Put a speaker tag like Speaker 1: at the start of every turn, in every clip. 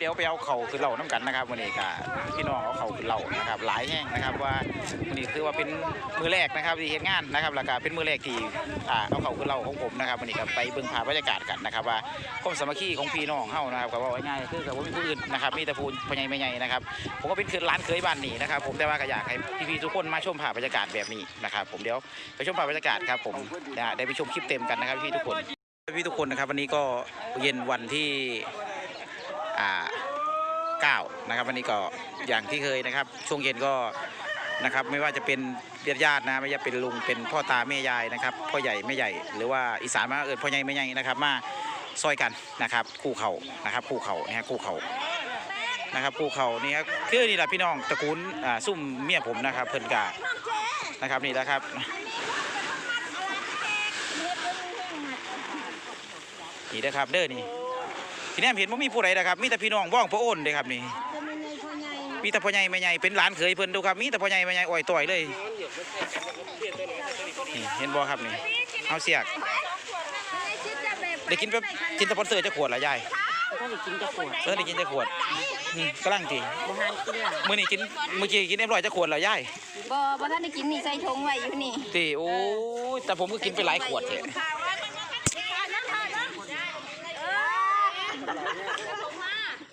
Speaker 1: เดี๋ยวไปเอาเข่าคือเหล่าน้ำกันนะครับวันนี้ก็พี่น้องเอาเข่าคือเหล่านะครับหลายแห่งนะครับว่าวันนี้คือว่าเป็นมือแรกนะครับที่เฮ็ดงานนะครับแล้วก็เป็นมือแรกที่อ่าเอาเข่าคือเหล่าของผมนะครับวันนี้ก็ไปเบิ่งภาพบรรยากาศกันนะครับว่าความสามัคคีของพี่น้องเฮานะครับก็ว่าง่ายคือกับว่ามีผู้อื่นนะครับมีแต่พูนพ่อใหญ่แม่ใหญ่นะครับผมก็เป็นคือร้านเคยบ้านนี้นะครับผมแต่ว่าก็อยากให้พี่ๆทุกคนมาชมภาพบรรยากาศแบบนี้นะครับผมเดี๋ยวไปชมภาพบรรยากาศครับผมได้ไปชมคลิปเต็มกันนะครับพี่ทุกคนพี่ทุกคนนะครับวันนี้ก็เย็นวันที่ อ่า9นะครับวันนี้ก็อย่างที่เคยนะครับ ช่วงเย็นก็นะครับไม่ว่าจะเป็นญาติญาตินะไม่ว่าเป็นลุงเป็นพ่อตาแม่ยายนะครับพ่อใหญ่แม่ใหญ่หรือว่าอีสานมาเอิญพ่อใหญ่แม่ใหญ่นะครับมาซอยกันนะครับคู่เขานะครับคู่เขานะฮะคู่เขานะครับคู่เขานี่ครับคือนี่แหละพี่น้องตระกูลอ่าซุ่มเมียผมนะครับเพิ่นกานะครับนี่แหละครับนี่นะครับเด้อนี่ พี่แนมเห็นว่ามีผู้ใดนะครับมีแต่พี่น้องว่องพระโอนเด้ครับนี่
Speaker 2: จะมีในพ่อใหญ่
Speaker 1: มีแต่พ่อใหญ่แม่ใหญ่เป็นหลานเขยเพิ่นดูครับมีแต่พ่อใหญ่แม่ใหญ่อ่อยต่อยเลยนี่เห็นบ่ครับนี่เอาเสียกได้กินแป๊บกินสปอนเซอร์จะขวดละยาย
Speaker 2: ถ้าได้กินจะปวด
Speaker 1: เออได้กินจะขวดอืมกำลังจี
Speaker 2: บ่หานกินหรอ
Speaker 1: มื้อนี้กินเมื่อกี้กินเรียบร้อยจะขวดละยาย
Speaker 2: บ่บ่ท่านได้กินนี่ใส่ถุงไว้อยู่นี่
Speaker 1: ตีโอ้ยแต่ผมก็กินไปหลายขวดเลย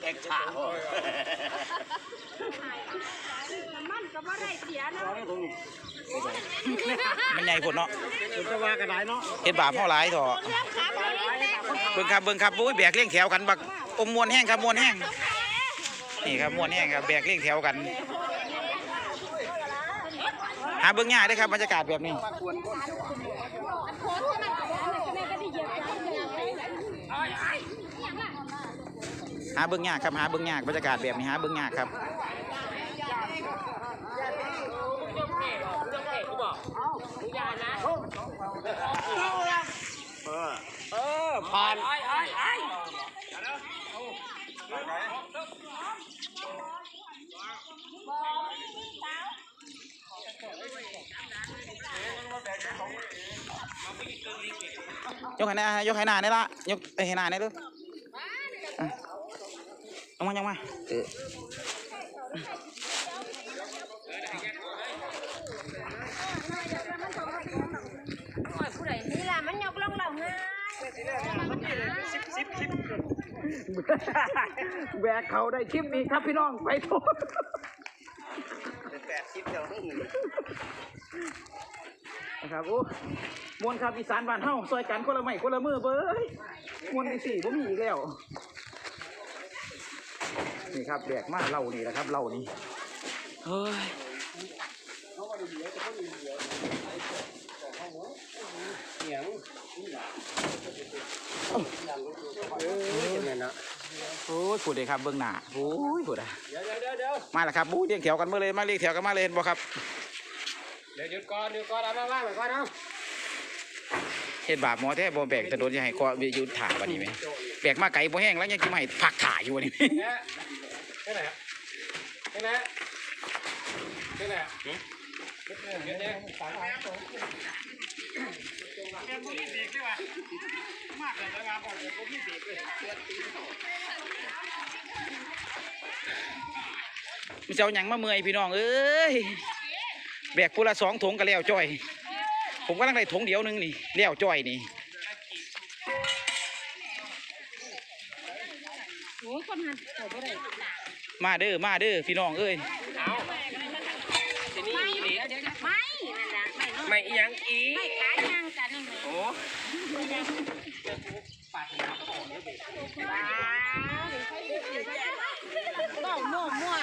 Speaker 3: แอกฉา
Speaker 1: มันใหญ่ผดเนาะ
Speaker 3: จะว่ากันได้เนาะ
Speaker 1: เฮ็ดบาปเฮาหลายเถอะเบิ่งครับเบิ่งครับโอ้ยแบกเลี้ยงแถวกันบักอมมวนแห้งครับมวนแห้งนี่ครับมวนแห้งครับแบกเลี้ยงแถวกันหาเบิ่งง่ายได้อครับบรรยากาศแบบนี้ หาเบิ่งยากครับหาเบิ่งยากบรรยากาศแบบนี้หาเบิ่งยากครับ
Speaker 3: เออผ่าน
Speaker 1: ยกให้หน้ายกให้หน้านี่ละยกเอ้ยให้หน้านี่เลยอะ เอามายังมาเออ
Speaker 2: นี่ล่ะมันยกลงเหล่าง่าย
Speaker 1: แบกเขาได้คลิปนี้ครับพี่น้องไปโทษ
Speaker 3: แปดสิบเดียว
Speaker 1: นะครับโอ้มวนครับอีสานบ้านเฮาซอยกันคนละไม้คนละมือเบ้ยมวนอีสี่ผมมีอีกแล้ว นี่ครับแบกมาเหล่านี่แหละครับเหล่านี่เฮ้ย
Speaker 3: เสียงเนี่ยนะ
Speaker 1: โอ้ยพูดเลยครับเบื้องหน้าโอ้ยพูดอะ
Speaker 3: เดี๋ยวเดี๋ยวเดี๋ยวเดี๋ยว
Speaker 1: มาแล้วครับบูเรียงแถวกันมาเลยมาเรียงแถวกันมาเลยเห็นบ่ครับ
Speaker 3: เดี๋ยวหยุดก่อนหยุดก่อนเอามาว่างไว้ก่อนเอา
Speaker 1: เห็นบาปหมอแท้บ่แบกแต่โดนจะให้คอวิยุดถ่าบัดนี้ไหมแบกมาไกลบ่แห้งแล้วยังจะมาให้พักถ่าอยู่บัดนี้
Speaker 3: เนี่ย แค่ไหนแค่ไหนแค่ไหนเดี๋ยวเดี๋ยว
Speaker 1: มันจะเอาหยังมาเมื่อยพี่น้องเอ้ยแบกผู้ละสองถุงก็แล้วจ้อย ผมก็ลังได้ถุงเดียวหนึงนี่แล้วจ้อยนี่
Speaker 2: โอ้ยคนหันเขาบ่ได้
Speaker 1: มาเด้อมาเด้อพี่น้องเอ้ย
Speaker 3: ทีนี้อีหลี
Speaker 2: ไม่นั่นล่ะไม่เนาะ
Speaker 3: ไม่อีหยังอี
Speaker 2: ไม่ขายยางกันนั่นแหละ
Speaker 3: โอ้
Speaker 2: บ้ามั่วมั่ว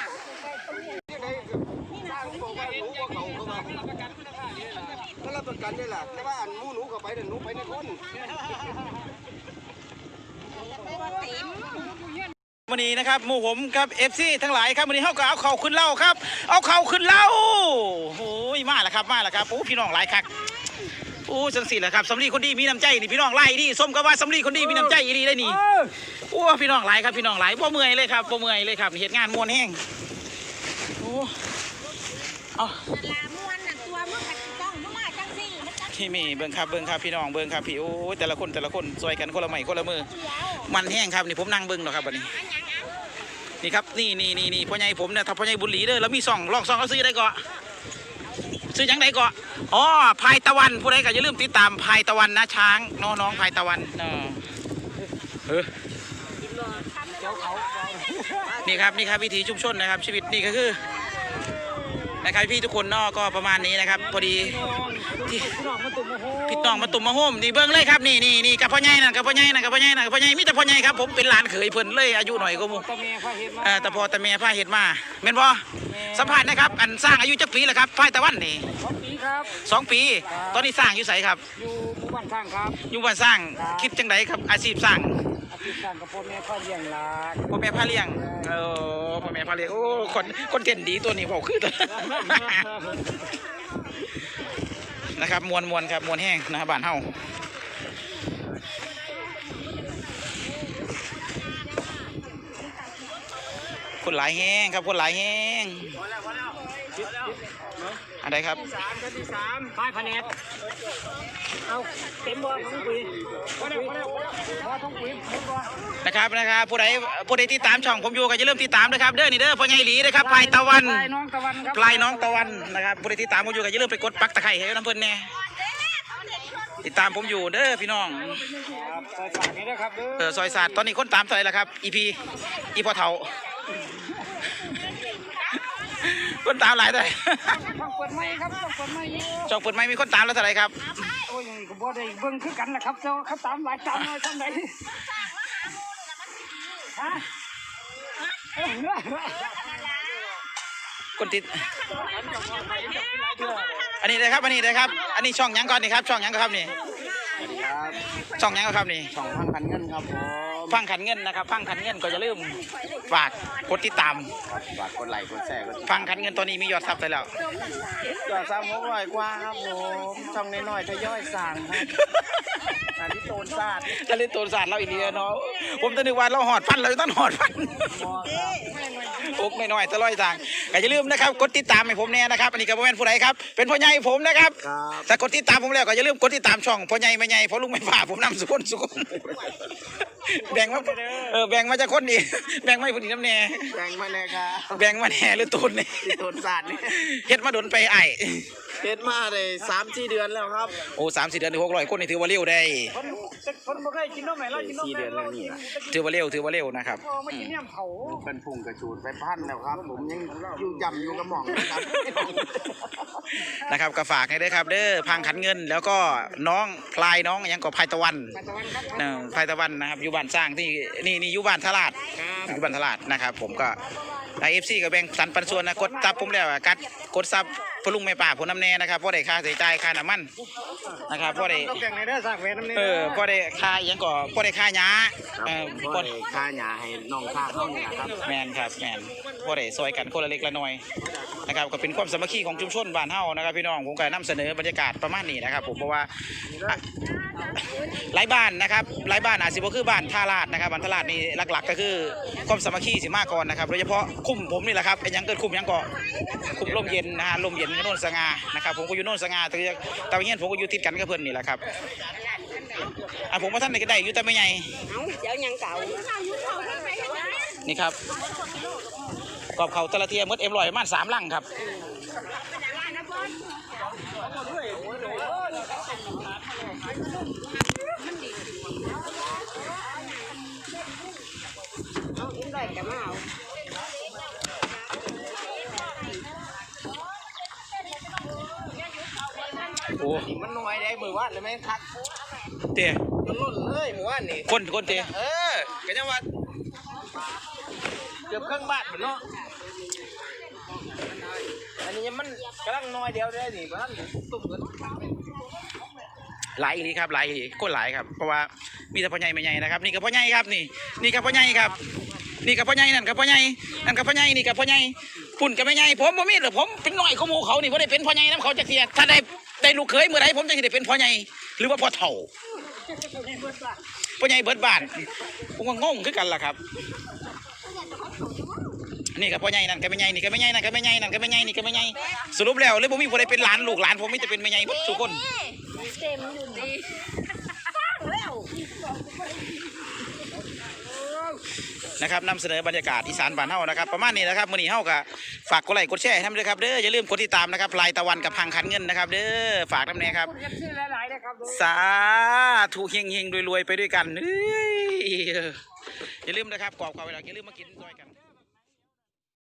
Speaker 3: ก็รับประกันได้ล่ะแต่ว่าอันหมูหนูเข้าไปเดี๋ยวหนูไปในคน
Speaker 1: วันนี้นะครับหมู่ผมครับเอฟซีทั้งหลายครับวันนี้เขาก็เอาเข่าขึ้นเหล่าครับ เอาเข่าขึ้นเหล่าโอ้ยมาแล้วครับมาแล้วครับโอ้พี่น้องหลายคักโอ้สังสีแหละครับสำลีคนดีมีน้ำใจนี่พี่น้องไล่นี่ส้มก็ว่าสำลีคนดีมีน้ำใจอีดีได้นี่โอ้พี่น้องหลายครับพี่น้องหลายบ่เมื่อยเลยครับบ่เมื่อยเลยครับเหตุงานมวนแห้งโอ้เอา
Speaker 2: ลาม่วนน่ะตัวมึงก็ต้องมึงมาจังซี่มันจัง
Speaker 1: ที่มีเบิ้งครับเบิ้งครับพี่น้องเบิ้งครับพี่โอ้ยแต่ละคนแต่ละคนซอยกันคนละไม้คนละมือ
Speaker 2: เดียว
Speaker 1: มันแห้งครับนี่ผมนั่งเบิ้งเนาะครับวันนี้
Speaker 2: อั นี่
Speaker 1: ครับนี่นี่นี่นี่พ่อใหญ่ผมเนี่ยถ้าพ่อใหญ่บุญหลีเด้อแล้วมีซองลองซองเขาซื้อได้ก่อซื้อยังไงก่ออ๋อพายตะวันผู้ใดก็อย่าลืมติดตามพายตะวันนะช้างน้องน้องพายตะวันเออเออนี่ครับนี่ครับวิถีชุมชนนะครับชีวิตนี่ก็คือ นะครับพี่ทุกคนเนอก็ประมาณนี้นะครับ พอดีที่
Speaker 3: พี่น้องมาตุ่มโอ้โห
Speaker 1: พี่น้องมาตุ่มมาโฮมนี่เบิ้งเลยครับนี่นี่นี่กับพ่อใหญ่นั่นกับพ่อใหญ่นั่นกับพ่อใหญ่นั่นกับพ่อใหญ่มีแต่พ่อใหญ่ครับผมเป็นหลานเขยเพิ่นเลยอายุหน่อยก็มู
Speaker 3: ตะเมียพาเห็นมา
Speaker 1: เออแต่พอแต่แม่พาเห็ดมาแม่นบ่สัมภาษณ์นะครับอันสร้างอายุจักปีแล้วครับพายตะวันนี่
Speaker 3: สองปีครับ
Speaker 1: สองปี ตอนนี้สร้างอยู่ไสครับ
Speaker 3: อยู่หมู่บ้านข้างครับ
Speaker 1: อยู่บ้านสร้างคิดจังไดครับอาชีพสร้าง
Speaker 3: อาชีพสร้างกับพ่อแม่พ่อเลี้ยงหลาน
Speaker 1: พ่อแม่พาเลี้ยงเออพ่อแม่พาเลี้ยงโอ้คนคนเด่นดีตัวนี้บอกคือนะครับมวนมวนครับมวนแห้งนะครับบ้านเฮาคนหลายแห้งครับคนหลายแห้ง อะไรครับ
Speaker 3: สามชั้นที่สามพายพเนตเอาเต็มบ่ทั้งปีพอแล้วพอแล้วพอทั้งปีหมดบ่
Speaker 1: นะครับนะครับผู้ใดผู้ใดที่ตามช่องผมอยู่ก็อย่าลืมติดตามนะครับเด้อนี่เด้อพ่อใหญ่หลีนะครับพลายตะวัน
Speaker 3: พลายน้องตะวัน
Speaker 1: นะครับผู้ใดที่ตามผมอยู่ก็อย่าลืมไปกดปักตะไคร้ให้น้ำเพิ่นแน่ติดตามผมอยู่เด้อพี่น้อง
Speaker 3: ครับใส่ฝากนี่นะครับเอ
Speaker 1: อซอยศาสตร์ตอนนี้คนตามเท่าไหร่แล้วครับอีพีอีพอเทา คนตามหลายเท่าไหร่
Speaker 3: ต้องเปิดไม้ครับต้องเปิดไม้เยอะ
Speaker 1: ช่องเปิดไม่มีคนตามแล้วเท่าไหร่ครับ
Speaker 3: โอ้ยก็บ่ได้เบิ่งคือกันล่ะครับเจ้าเขาตามหลายตามน้อยทำไหนฮะ
Speaker 1: คนติด อันนี้เลยครับ อันนี้เลยครับ อันนี้ช่องหยังก่อนนี่ครับ ช่องหยังก่อนครับนี่
Speaker 3: ครับ
Speaker 1: ช่องหยังก่อนครับนี่
Speaker 3: สองพันพันเงินครับผม
Speaker 1: พังขันเงินนะครับพังขันเงินก็อย่าลืมฝากกดติดตาม
Speaker 3: ฝากกดไลค์กดแชร์กด
Speaker 1: พังขันเงินตัวนี้มียอดซับไปแล้ว
Speaker 3: ยอดสามหกร้อยกว่าครับผมช่องน้อยๆทยอยสั่งครับอันนี้โตนซาด
Speaker 1: จะเล่นตัวศาสตร์เราอีกทีเนาะผมจะนึกว่าเราหอดฟันเราต้องหอดฟัน
Speaker 3: มอครับ
Speaker 1: อกน้อยๆตะลอยต่างก็อย่าลืมนะครับกดติดตามให้ผมแน่นะครับอันนี้ก็บ่แม่นผู้ใดครับเป็นพ่อใหญ่ผมนะครับ
Speaker 3: ครับ
Speaker 1: ถ้ากดติดตามผมแล้วก็อย่าลืมกดติดตามช่องพ่อใหญ่ไม่ใหญ่พ่อลุงไม่ฝ่าผมนำสุคนสุคนแบ่งมาเออแบ่งมาจากคนนี้แบ่งมาให้ผู้นี้น้ำแน่
Speaker 3: แบ่งมาเลยครับ
Speaker 1: แบ่งมาแน่หรือตูนนี่
Speaker 3: ที่โตนซาดนี่
Speaker 1: เฮ็ดมาโดนไปไอ้
Speaker 3: เฮ็ดมาได้สามสี่เดือนแล้วครับ
Speaker 1: โอ้สามสี่เดือนถึงหกร้อยคนนี่ถือว่าเร็วได้
Speaker 3: คนคนบ่เคยกินนมไหมล่ะกินนม
Speaker 4: สี่เดือนแล้วนี่ล่ะ
Speaker 1: ถือว่าเร็วถือว่าเร็วนะครับ
Speaker 3: พอมากินเนี่ยเผา
Speaker 4: เป็นพุ่งกระชูดไปพันแล้วครับ ผมยังอยู่จำอยู่กับหม่องนะครับ
Speaker 1: นะครับก็ฝากให้ด้วยครับ เด้อพังขันเงิน แล้วก็น้องพลายน้องหยังก็พลายตะวัน
Speaker 3: ตะวันครับ
Speaker 1: เออพลายตะวันนะครับอยู่บ้านสร้างที่นี่นี่อยู่บ้านทลาดอยู่บ้านทลาดนะครับ ผมก็ไอเอฟซีก็แบ่งสันปันส่วนนะกดซับผมแล้วอะกัดกดซับพลุงไม่ป่าผลน้ำแน่นะครับเพราะได้ค่าใช้จ่ายค่าน้ำมันนะครับเพราะได้
Speaker 3: ต้องแบ่งในเด้อสากเวรน้ำนี่
Speaker 1: เออเพราะได้ค่าอหยังก็เพราะได้ค่าหยาเออ
Speaker 4: ก็
Speaker 1: เพราะ
Speaker 4: เลยค่าหยาให้น้องค่าเขาเนี่ยครับ
Speaker 1: แมนครับแมนเพราะได้ซอยกันคนละเล็กละน้อยนะครับก็เป็นความสามัคคีของชุมชนบ้านเฮานะครับพี่น้องผมก็นำเสนอบรรยากาศประมาณนี้นะครับ ผมเพราะว่า หลายบ้านนะครับหลายบ้านอาจสิบ่คือบ้านท่าลาดนะครับบ้านท่าลาดนี่หลัก ๆ ก็คือความสามัคคีสิมากก่อนนะครับโดยเฉพาะคุ้มผมนี่แหละครับไอ้หยังเกิดคุ้มยังก็คุ้มลมเย็นนะฮะลมเย็นกับโน่นสง่านะครับผมก็อยู่โน่นสง่าแต่แต่ว่าเงี้ยผมก็อยู่ติดกันกับเพื่อนนี่แหละครับอะผมว่าท่านไหนก็ได้อยู่แต่ไม่ใหญ่
Speaker 2: เอาเดี๋ยวยังเก่า
Speaker 1: นี่ครับกรอบเขาตะละเทียมดเอ็มลอยประมาณสามลังครับ
Speaker 2: เอาอินได้กับมาเอา
Speaker 1: โอ้
Speaker 4: มันน้อยได้มือวาดเลยไหมคัก
Speaker 1: เตะ
Speaker 4: มันล้นเลยมือวาดนี่
Speaker 1: คนคนเตะ
Speaker 4: เออก็จะว่าเกือบครึ่งบาทเหมือนเนาะอันนี้มันกำลังน้อยเดียวได้นี่บ้านตุ่มกัน
Speaker 1: หลายอีหลีครับหลายอีหลีคนหลายครับเพราะว่ามีแต่พ่อใหญ่ไม่ใหญ่นะครับ นี่กับพ่อใหญ่ครับนี่ นี่กับพ่อใหญ่ครับ นี่กับพ่อใหญ่นั่นกับพ่อใหญ่นั่นกับพ่อใหญ่นี่กับพ่อใหญ่ปุ่นกับแม่ใหญ่ผมบ่มีหรอผมเป็นน้อยของหมูเขานี่บ่ได้เป็นพ่อใหญ่น้ำเขาจักเทียถ้าได้ได้ลูกเขยเมื่อไรผมจะได้เป็นพ่อใหญ่หรือว่าพ่อเฒ่าพ่อใหญ่เบิดบานผมก็งงคือกันล่ะครับนี่กับพ่อใหญ่นั่นกับแม่ใหญ่นี่กับแม่ใหญ่นั่นกับแม่ใหญ่นั่นกับแม่ใหญ่นี่กับแม่ใหญ่สรุปแล้วเลยบ่มีผู้ใดเป็นหลานลูกหลานผมมีแต่เป็นแม่ใหญ่ทุกคน
Speaker 2: เต็มอยู่ดีสร้างแล้ว
Speaker 1: นะครับนำเสนอบรรยากาศอีสานบ้านเฮานะครับประมาณนี้นะครับมื้อนี้เฮาก็ฝากกดไลค์กดแชร์ให้ทำด้วยครับเด้ออย่าลืมกดติดตามนะครับลายตะวันกับพังคันเงินนะครับ เด้อฝากนำแน่ครับ
Speaker 3: เอฟซีหลายๆนะครับ
Speaker 1: สาธุเฮงเฮงๆรวยๆ ไปด้วยกันเฮ้ยอย่าลืมนะครับกรอบความเวลาอย่าลืมมากินด้วยกัน